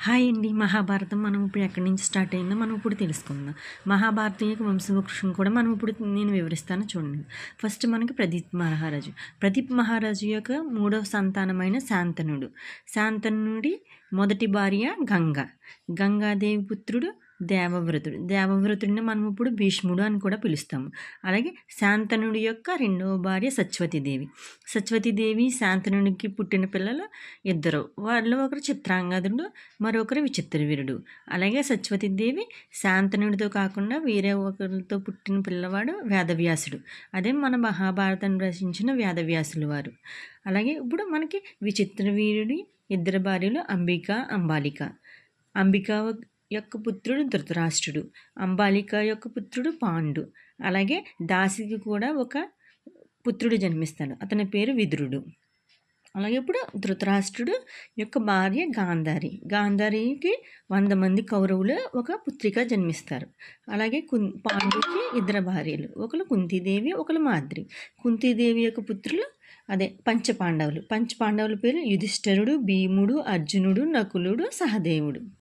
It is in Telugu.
హాయ్ అండి. మహాభారతం మనం ఇప్పుడు ఎక్కడి నుంచి స్టార్ట్ అయిందో మనం ఇప్పుడు తెలుసుకుందాం. మహాభారతం యొక్క వంశవృక్షం కూడా మనం ఇప్పుడు నేను వివరిస్తాను చూడండి. ఫస్ట్ మనకి ప్రదీప్ మహారాజు. ప్రదీప్ మహారాజు యొక్క మూడవ సంతానమైన శాంతనుడు. శాంతనుడి మొదటి భార్య గంగ. గంగాదేవి పుత్రుడు దేవవ్రతుడు. దేవవ్రతుడిని మనం ఇప్పుడు భీష్ముడు అని కూడా పిలుస్తాము. అలాగే శాంతనుడి యొక్క రెండవ భార్య సత్యవతీదేవి సత్యవతీదేవి శాంతనుడికి పుట్టిన పిల్లలు ఇద్దరు. వాళ్ళు ఒకరు చిత్రాంగదుడు మరొకరు విచిత్రవీరుడు అలాగే సత్యవతీదేవి శాంతనుడితో కాకుండా వేరే ఒకరితో పుట్టిన పిల్లవాడు వేదవ్యాసుడు. అదే మన మహాభారతాన్ని రచించిన వేదవ్యాసులు వారు. అలాగే ఇప్పుడు మనకి విచిత్రవీరుడి ఇద్దరు భార్యలు అంబిక అంబాలిక. అంబిక యొక్క పుత్రుడు ధృతరాష్ట్రుడు అంబాలిక యొక్క పుత్రుడు పాండు. అలాగే దాసికి కూడా ఒక పుత్రుడు జన్మిస్తాడు అతని పేరు విదురుడు. అలాగే ఇప్పుడు ధృతరాష్ట్రుడు యొక్క భార్య గాంధారి. గాంధారికి వంద మంది కౌరవులు ఒక పుత్రిక జన్మిస్తారు. అలాగే కుం పాండుకి ఇద్దరు భార్యలు ఒకరు కుంతీదేవి ఒకరు మాద్రి. కుంతీదేవి యొక్క పుత్రులు అదే పంచపాండవులు. పంచపాండవుల పేరు యుధిష్ఠరుడు భీముడు అర్జునుడు నకులుడు సహదేవుడు.